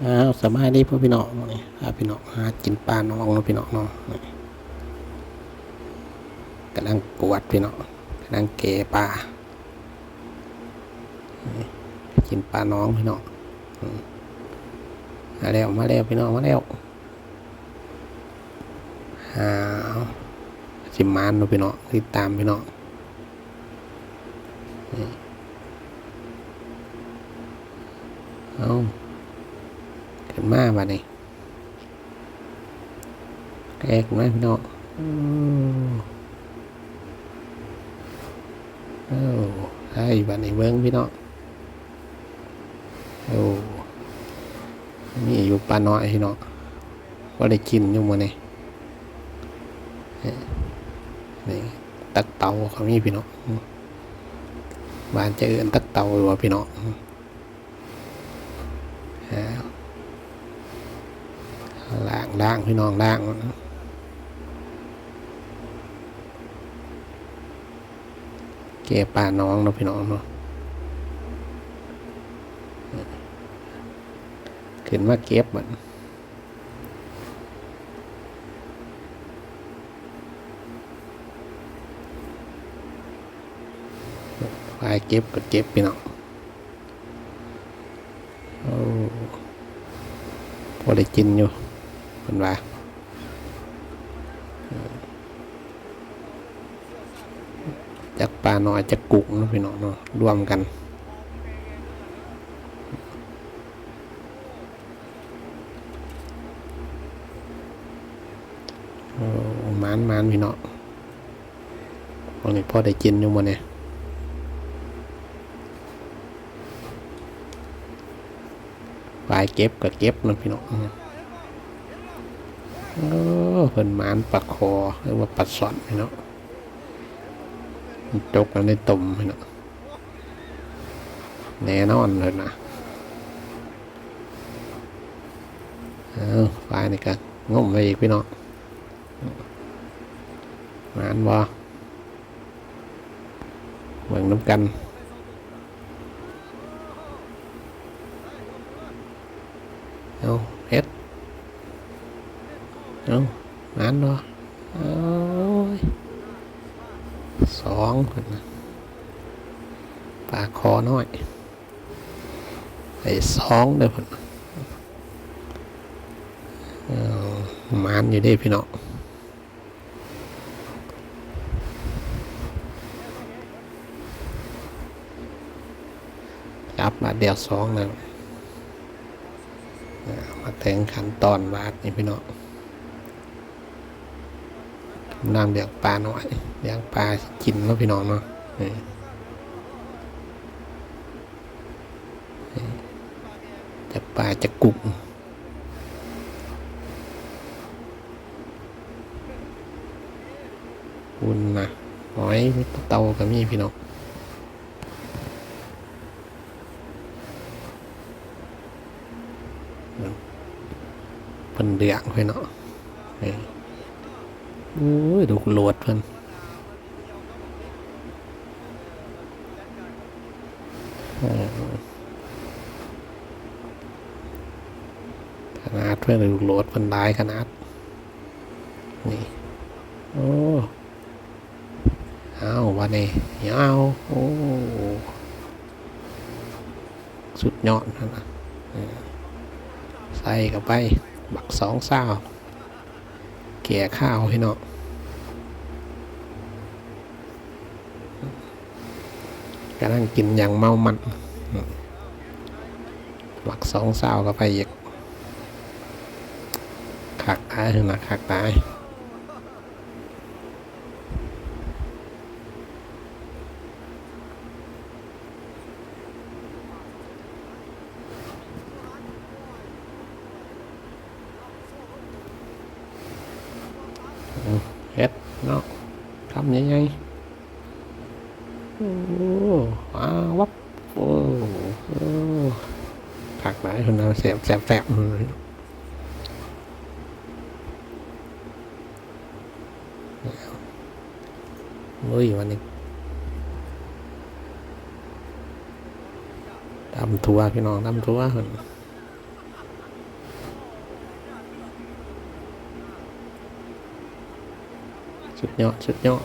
อ้าวสบายดีพ่อพี่น้องนี่พาพี่น้องหากินปลาน้องเนาะพี่น้องเนาะนี่กำลังกวดพี่น้องกำลังเกะปลากินปลาน้องพี่น้องมาแล้วมาแล้วพี่น้องมาแล้วอ้าวสิมานเนาะพี่น้องติดตามพี่น้องเอา ขึ้นมาบัดนี้แกขึ้นมาพี่น้องโอ้ใช่บัดนี้เบิ้งพี่น้องโอ้มีอยู่ปลาน้อยพี่น้องว่าได้กินอยู่มื้อนี้นี่ตักเตาเขามีพี่น้องบ้านจะเอื้อนตักเตาหรือว่าพี่น้องอ้าว ล่างล่างพี่น้องล่างเก็บปลาน้องเนาะพี่น้องเนาะขึ้นมาเก็บเหมันไปเก็บก็เก็บพี่น้องโอ้พอได้กินอยู่ เป็นว่าจากปลาน้อยจากกุกนะพี่น้องเนาะรวมกันโอ้หมานมานพี่น้องวันนี้พ่อได้กินอยู่มื้อนี้ปลายเก็บก็เก็บนะพี่น้อง โอ้เพิ่นหมานปลาคอหรือว่าปลาสอนเนาะมันจกกันในตุ่มเนาะแน่นอนเลยนะเอาปลายนี่กันงมไปอีกพี่เนาะหมานบ่เบิ่งน้ำกันเอา เอาอันเนาะโอ้ยสองคนนะปลาคอน้อยไอ้สองเด้อคนมานอยู่ด้พี่น้องจับมาเดียวสองแล้วเอามาถึงขันตอนบาทนี่พี่น้อง นำเลี้ยงปลาหน่อยเลี้ยงปลากินแล้วพี่น้องเนาะจะปลาจะกุกอุ่นนะหอยเตาก็มีพี่น้องเป็นเดืองพี่น้องนี่ โอ้ยดูโหลดเพิ่นขนาดเพื่อนดูโหลดเพิ่นได้ขนาด นี่ โอ้เอาวันนี้เอาโอ้ สุดยอดนะนใส่เข้าไป บักสองเศร้า แก่ข้าวพี่น้องกำลังกินอย่างเมามันหมักสองเศร้าก็ไปอีกขักตายนะขักตาย เฮ็ดเนาะทำยังไงโอ้อาวับโอ้โอ้ขักหลายคนเราแสบแสบแสบเลยโอ้ยวันนี้ตำทัวร์พี่น้องตำทัวคน สุดยอดสุดยอด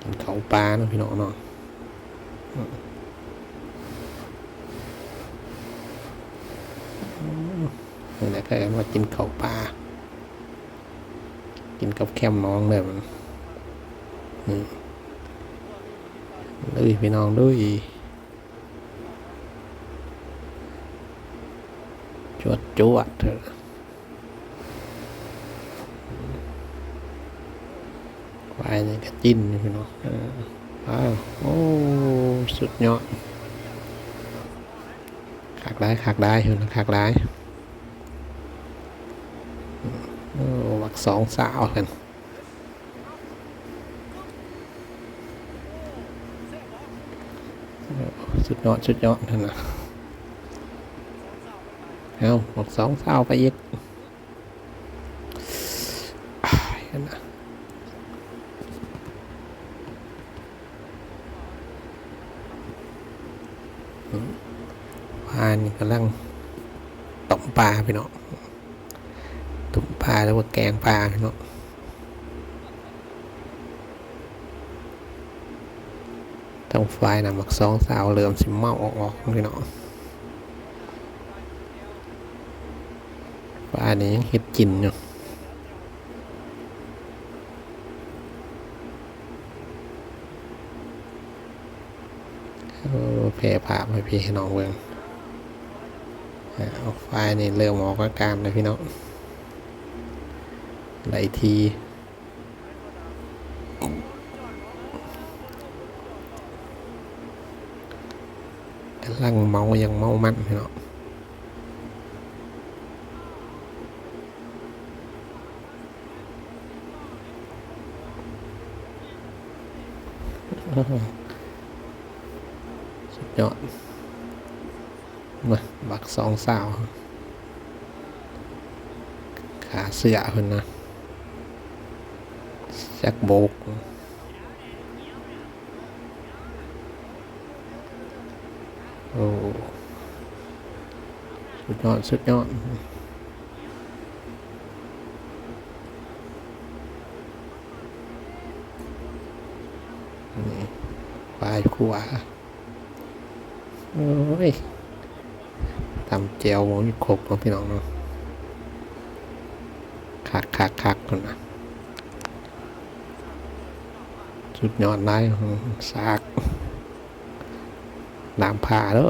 กินเขาปลาเนาะพี่น้องเนาะนี่แหละก็มากินเขาปลากินกับแคมน้องเลยมันนี่เลยพี่น้องด้วยจวดจวดเถอะควายนี่ก็จิ้นอยู่พี่น้องออว้าวโอ้สุดยอดขากได้ขากได้อยู่นะขากได้วักสองสาวกันสุดยอดสุดยอดนั่นนะเอาบอกสองเศร้าไปอีกอ้ายนั่นนะ อืมปลานี่กำลังต้มปลาพี่น้องต้มปลาแล้วว่าแกงปลาพี่น้องต้องไฟนะหมักสองสาวเริ่มสิเมาออกๆพี่น้องปลาเนี่ยังเห็ดกินอยู่โอ้แผ่ผ่าไปพี่น้องเบิ่งเอาไฟนี่เริ่มออกอาการเลยพี่น้องไหลทีกำลังเมายังเมามันพี่น้องสุด ยอดมาบักสองสาว ขาเสือเพิ่นนะจักโบกโอ้สุดยอด สุดยอดนี่ปลายขวา โอ้ยตำเจียวหมูนี่ครบเนาะพี่น้องเนาะคักคักคักคนนะสุดยอดได้ซากน้ำผ่าแล้ว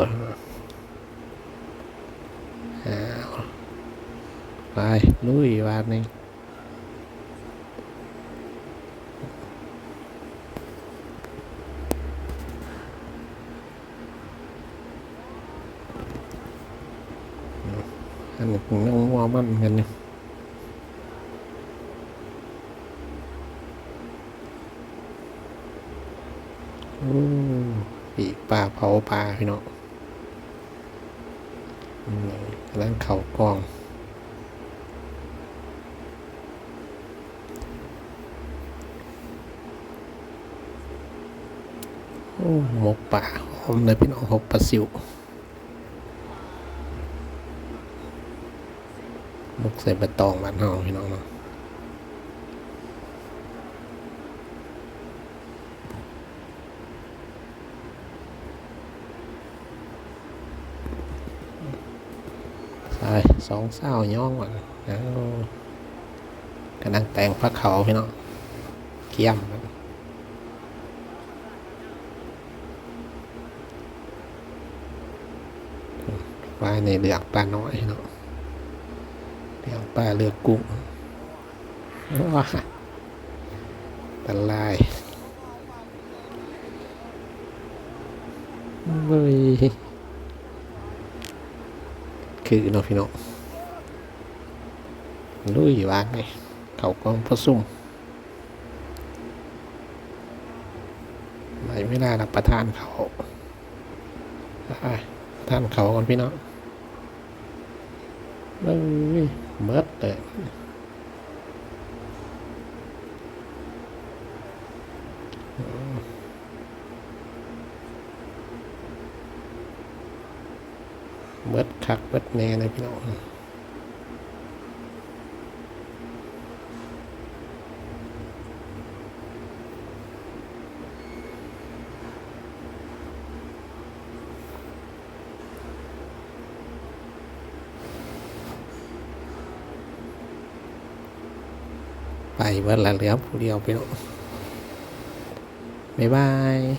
อ้าวไปลุยวานนี้อั นนี้ผมนั่งมัวมันกันเนี่ยโอ้ปีปลาเผาปลาพี่น้องนี่กำลังเข่ากองโอ้หมกป่าหอมเลยพี่น้องหกปลาซิว หมกใส่ใบตองบ้านเฮาพี่น้องเนาะใช่สองเศร้าย่องก่อนแล้วกำลังแต่งพระเขาพี่น้องเกี่ยมครับปลาในเลือกปลาน้อยเนาะ เลือกปลาเลือกกุ้งว้าตลายเว้ยคือเนาะพี่น้องลุยวางไงเขากองผสมไม่ไม่ได้รับประทานเขาท่านเขาก่อนพี่น้องเอ้ย เบิดแต่เบิดคักเบิดแน่เลยพี่น้อง เบิดละเหลือผู้เดียวพี่น้องบ๊ายบาย